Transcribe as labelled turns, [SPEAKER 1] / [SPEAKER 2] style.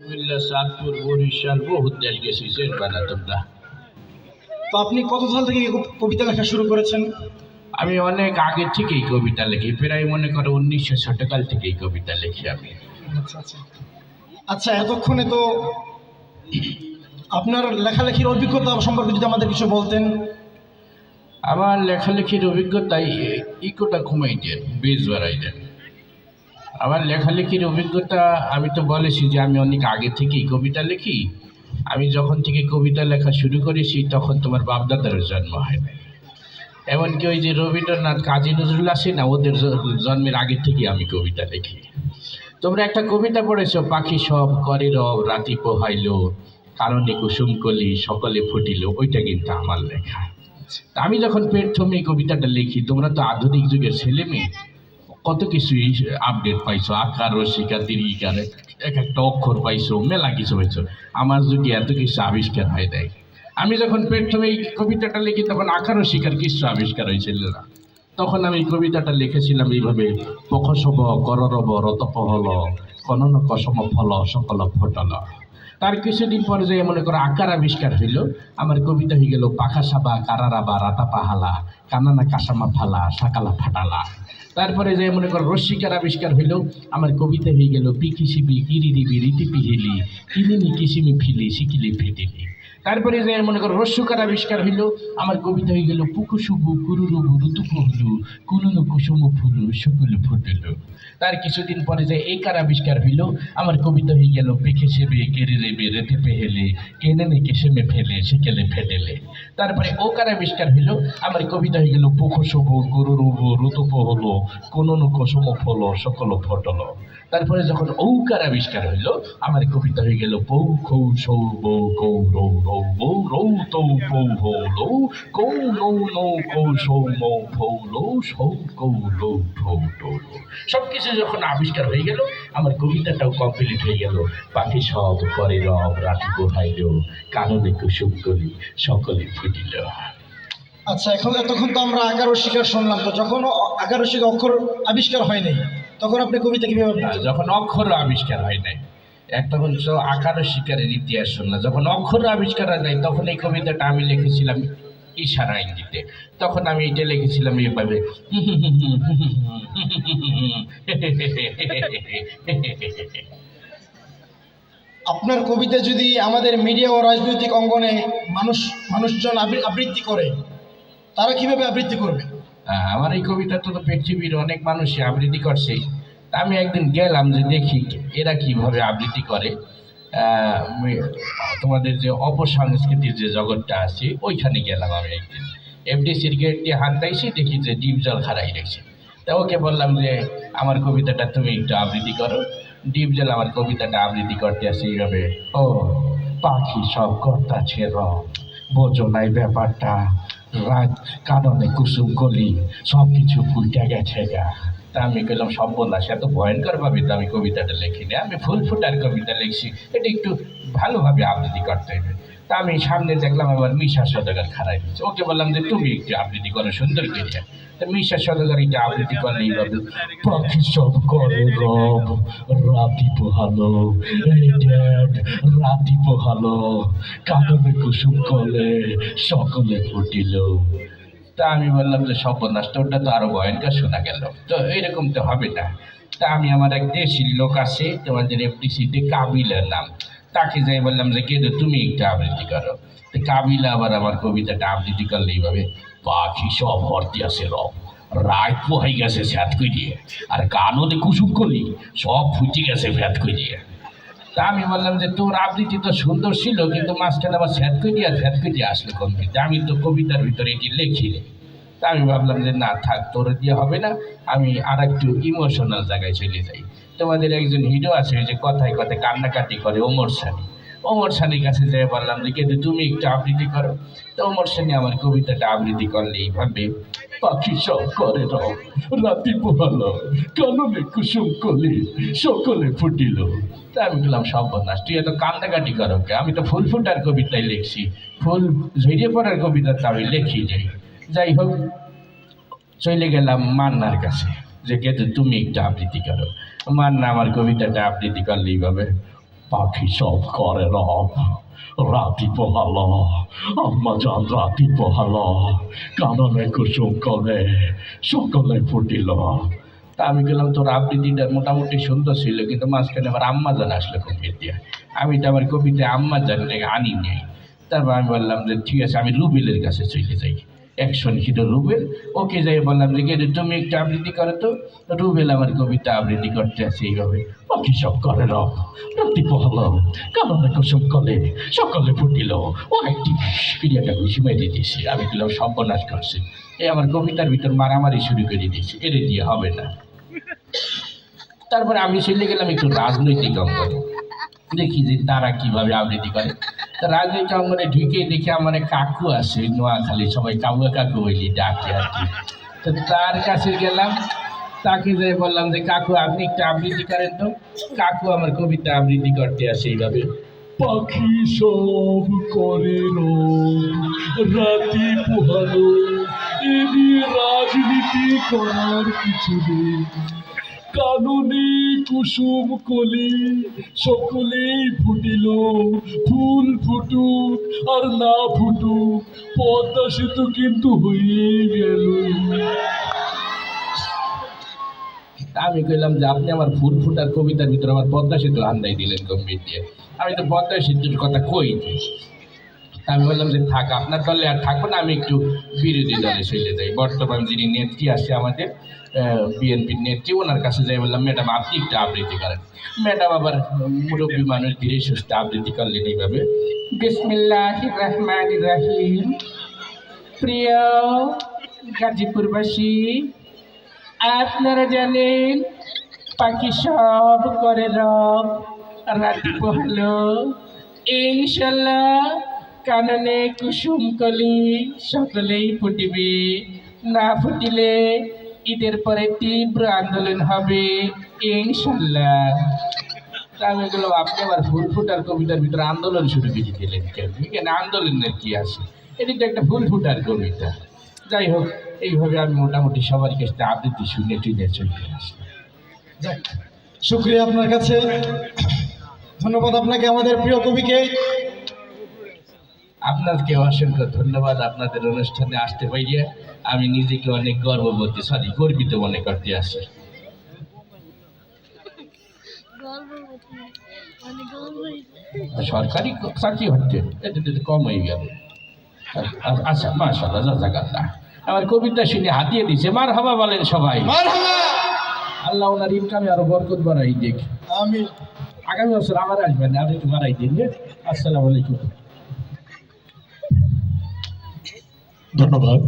[SPEAKER 1] কুমিল্লা চাঁদপুর বরিশাল বহুত দেশ গেছি চেনবা না তোমরা
[SPEAKER 2] তো আপনি কত সাল থেকে এই কবিতা লেখা শুরু করেছেন?
[SPEAKER 1] আমি অনেক আগে থেকেই কবিতা লিখি প্রায় মনে করো উনিশশো ষাটকাল থেকেই কবিতা লিখি আমি।
[SPEAKER 2] আচ্ছা আচ্ছা। আচ্ছা এতক্ষণে তো আপনার লেখালেখির অভিজ্ঞতা সম্পর্কে যদি আমাদের কিছু বলতেন।
[SPEAKER 1] আমার লেখালেখির অভিজ্ঞতাই ইকোটা ঘুমাই দেন বেশ বাড়াই দেন আমার লেখালেখির অভিজ্ঞতা আমি তো বলেছি যে আমি অনেক আগে থেকেই কবিতা লিখি। আমি যখন থেকে কবিতা লেখা শুরু করেছি, তখন তোমার বাপদাদারও জন্ম হয় নাই। এমনকি ওই যে রবীন্দ্রনাথ, কাজী নজরুল আসে না, ওদের জন্মের আগে থেকেই আমি কবিতা লিখি। তোমরা একটা কবিতা পড়েছো, পাখি সব করে রব, রাতি পোহাইল, কারণে কুসুম কলি সকলে ফুটিল ওইটা কিন্তু আমার লেখা। আমি যখন প্রথমে কবিতাটা লিখি, তোমরা তো আধুনিক যুগের ছেলে মেয়ে কত কিছুই আপডেট পাইছো? আকার রসিকা দীর্ঘিকার এক একটা অক্ষর পাইছো, মেলা কিছু পাইছো। আমার যুগে এত কিছু আবিষ্কার হয় নাই। আমি যখন প্রথমে এই কবিতাটা লিখি, তখন আকার রসিকার কিছু আবিষ্কার হয়েছিল না। তখন আমি কবিতাটা লিখেছিলাম এইভাবে, পখসব কররব রতপহল, কনন, কসম, ফল, সকল ফটল। তার কিছুদিন পরে যে মনে করো আকার আবিষ্কার হইল, আমার কবিতা হয়ে গেল, পাখা সাবা, কারারাবা, রাতা পাহালা, কানানা কাসামা ফালা, সাকালা ফাটালা। তারপরে যে মনে করো রসিকার আবিষ্কার হইল, আমার কবিতা হয়ে গেল পিকি সিবি কিরি দিবি রীতি পিহিলি কিনিনি কিসিমি ফিলি সিকিলি ফিটিলি। তারপরে যে মনে করো রস্যকার আবিষ্কার হইল, আমার কবিতা হয়ে গেল, পুকু শুভু কুরুরুবু ঋতু কুহলু কুনুনু কুসুম ফুলু শুকুল ফুটল। তার কিছুদিন পরে যে এই কার আবিষ্কার হইল, আমার কবিতা হয়ে গেল, পেখে সেবে কেড়ে রেবে রেতে পেহেলে, কেনে নে কেসেমে ফেলে সেকেলে ফেটেলে তারপরে ও কার আবিষ্কার হইল, আমার কবিতা হয়ে গেল, পুকু শুভ কুরুরুব ঋতুপ হলো কুনুনু কুসুম ফল, সকল ফটল। তারপরে যখন ঔকার আবিষ্কার হইল, আমার কবিতা হয়ে গেল পৌ খৌ সৌ বৌ কৌ রৌ রৌ, বৌ রৌ তৌ পৌ হৌ লৌ, কৌ নৌ নৌ কৌ সৌ মৌ ফৌ লৌ, সৌ কৌ লৌ ঠৌ টৌ সব কিছু যখন আবিষ্কার হয়ে গেল, আমার কবিতাটাও কমপ্লিট হয়ে গেল। পাখি সব করে রব রাতি পোহাইল কাননে কুসুম করি সকলে ফুটিল।
[SPEAKER 2] আচ্ছা এখন এতক্ষণ তো আমরা আকার ও শিকার শুনলাম, তো যখন আকার শিকার অক্ষর আবিষ্কার হয় নাই তখন আপনি কবিতা কীভাবে
[SPEAKER 1] যখন অক্ষর আবিষ্কার হয় নাই এক তখন তো আকার শিকারের ইতিহাস শুনলাম যখন অক্ষর আবিষ্কার হয় নাই তখন এই কবিতাটা আমি লিখেছিলাম ইশারা ইঙ্গিতে তখন আমি এটা লিখেছিলাম এভাবে
[SPEAKER 2] আপনার কবিতা যদি আমাদের মিডিয়া ও রাজনৈতিক অঙ্গনে মানুষ মানুষজন আবৃ- আবৃত্তি করে তারা কীভাবে আবৃত্তি করবে?
[SPEAKER 1] আমার এই কবিতা তো পৃথিবীর অনেক মানুষই আবৃত্তি করছে। আমি একদিন গেলাম যে দেখি এরা কীভাবে আবৃত্তি করে। তোমাদের যে অপসংস্কৃতির যে জগৎটা আছে, ওইখানে গেলাম আমি একদিন। এফডিসির গেট দিয়ে হাত দিয়েছি দেখি যে ডিপ জল খারাই রেখেছে তা ওকে বললাম যে, আমার কবিতাটা তুমি একটু আবৃত্তি করো। ডিপ জল আমার কবিতাটা আবৃত্তি করতে আসে এইভাবে। ও, পাখি সব কর্তাছে রব বোঝো নাই ব্যাপারটা। রাত কারণে কুসুম কলি সব কিছু ফুলটা গেছে গা। তা আমি কইলাম সে এত ভয়ঙ্কর ভাবে তো আমি কবিতাটা লিখিনি। আমি ফুল ফুটার কবিতা লিখছি, এটা একটু ভালোভাবে আবৃত্তি করতে হবে। তা আমি সামনে দেখলাম আমার মিশা সদাগর খারাই দিচ্ছে ওকে বললাম যে, তুমি একটু আবৃত্তি করো, সুন্দর করে। তা মিশা সদাগর এটা আবৃত্তি করলে এইভাবে পাখি সব করে রব, রাতি পোহালো রাতি পোহালো কাননে কুসুম কলে সকলে ফুটিল। তা আমি বললাম যে সর্বনাশ ওটা তো আরও ভয়ঙ্কর শোনা গেল। তো এরকম তো হবে না। তা আমি আমার এক দেশি লোক আছে তোমাদের এফডিসিতে কাবিলার নাম। তাকে যাই বললাম যে কে তুমি একটা আবৃত্তি করো। কাবিলা আবার আমার কবিতাটা আবৃত্তি করলে এইভাবে, পাখি সব ভর্তি আছে, রব। রাত পোহাই গেছে স্যাত দিয়ে আর কাননে কুসুম করলি, সব ফুটে গেছে ফ্যাত করিয়ে তা আমি বললাম যে, তোর আবৃত্তি তো সুন্দর ছিল, কিন্তু মাঝখানে আবার স্যাত কই করিয়া স্যাত করিয়া আসলো কবিতা আমি তো কবিতার ভিতরে এটি লিখি রে তা আমি ভাবলাম যে না, থাক, তোর দিয়ে হবে না। আমি আর একটু ইমোশনাল জায়গায় চলে যাই। তোমাদের একজন হিরো আছে যে কথায় কথায় কান্নাকাটি করে, ওমর সানি ওমর সানির কাছে যেয়ে বললাম যে কিন্তু তুমি একটু আবৃত্তি করো। তো ওমর সানি আমার কবিতাটা আবৃত্তি করলে এইভাবে পাখি সব করে রব রাতি পোহালো, কাননে কুসুম কলি, সকলে ফুটিল। তা আমি বললাম, সর্বনাশ, তুই এত কান্দাকাটি করো? আমি তো ফুল ফুটার কবিতায় লিখছি। ফুল ঝরিয়ে পড়ার কবিতা তো আমি লিখি যাই যাই হোক, চলে গেলাম মান্নার কাছে। যে কিন্তু তুমি একটা আবৃত্তি করো। মান্না আমার কবিতাটা আবৃত্তি করলে এইভাবে
[SPEAKER 3] পাখি সব করে রব রাতি পোহাল, আম্মা জান রাতি পোহাল, কাননে কুসুম কলে সকলে ফুটিল।
[SPEAKER 1] তা আমি গেলাম, তোর আবৃত্তিটা মোটামুটি সুন্দর ছিল, কিন্তু মাঝখানে আবার আম্মা জান আসলো দিয়া। আমি তো আমার কবিতায় আম্মা জান আনি নেই। তারপর আমি বললাম যে, ঠিক আছে, আমি রুবেলের কাছে চলে যাই। Action hero Rubel. ওকে যাই বললাম যে গেলে তুমি একটু আবৃত্তি করো তো। রুবেল আমার কবিতা আবৃত্তি করতে আছে এইভাবে।
[SPEAKER 3] পাখি সব করে রব রাতি পোহালো কাননে কুসুম কলে, সকলে ফুটিল,
[SPEAKER 1] ও একটি ক্রিয়াটা ঘুষি মেরে দিয়েছে, আমি গেলাম সর্বনাশ করছে। এই আমার কবিতার ভিতর মারামারি শুরু করে দিয়েছে, এরে দিয়ে হবে না। তারপরে আমি চলে গেলাম একটু রাজনৈতিক অঙ্গনে। দেখি যে তারা কীভাবে আবৃত্তি করে। তা রাজনৈতিক অঙ্গনে ঢুকে দেখি আমার কাকু আছে, নোয়াখালী। সবাই কাউয়া কাকু বলি, ডাকে আর কি। তো তার কাছে গেলাম, তাকে যে বললাম যে, কাকু, আপনি একটু আবৃত্তি করেন তো। কাকু আমার কবিতা আবৃত্তি করতে আসে এইভাবে।
[SPEAKER 3] পাখি সব করে রাতি পোহালো রাজনীতি করার কিছু নেই। কাননে কুসুম কলি সকলেই ফুটিল, ফুল ফুটুক আর না ফুটুক, পদ্মা সেতু কিন্তু হয়ে গেল।
[SPEAKER 1] আমি কইলাম যে আপনি আমার ফুল ফুটার কবিতার ভিতরে আমার পদ্মা সেতু আন্দাই দিলেন গম্ভীর দিয়ে। আমি তো পদ্মা সেতুর কথা কইনি। তা আমি বললাম যে থাক আপনার দলে আর থাকব না আমি একটু বিরোধী দলে চলে যাই। বর্তমান যিনি নেত্রী আছে আমাদের বিএনপির নেত্রী ওনার কাছে যাই বললাম ম্যাডাম আপনি একটু আবৃত্তি করেন। ম্যাডাম আবার মুরব্বী মানুষ ধীরে সুস্থ আবৃত্তি করলেন এইভাবে। বিসমিল্লাহ রহমান রাহিম। প্রিয় গাজীপুরবাসী আপনারা জানেন পাখি সব করে রব রাতি পোহালো। ইনশাল্লাহ কাননে কুসুম কলি সকলেই ফুটিবে। না ফুটিলে ঈদের পরে তীব্র আন্দোলন হবে ইনশাল্লাহ আমি এগুলো আপনি আবার ফুল কবিতার ভিতরে আন্দোলন শুরু করে দিলেন কেন? এখানে আন্দোলনের কি আছে? এটি তো একটা ফুল ফুটার কবিতা। যাই হোক, এইভাবে আমি মোটামুটি সবার কাছে আবৃত্তি শুনে টুনে চলে আসলাম।
[SPEAKER 2] যাক, শুক্রিয়া আপনার কাছে। ধন্যবাদ আপনাকে, আমাদের প্রিয় কবিকে।
[SPEAKER 1] আপনাকে অসংখ্য ধন্যবাদ আপনাদের অনুষ্ঠানে আসতে পারিয়ে আমি নিজেকে অনেক গর্ববোধী সরি গর্বিত মনে করতে আসি সরকারি চাকরি হচ্ছে এটা তো কম হয়ে গেল। আচ্ছা মাশাল্লাহ জাজাকাল্লাহ। আমার কবিতা শুনে হাতিয়ে দিছে মার হাবা বলেন সবাই। আল্লাহ ওনার ইনকামে আরও বরকত বাড়াই দেখ
[SPEAKER 2] আমি
[SPEAKER 1] আগামী বছর আবার আসবেন আপনি একটু বাড়াই দিন আসসালামু আলাইকুম।
[SPEAKER 3] ধন্যবাদ।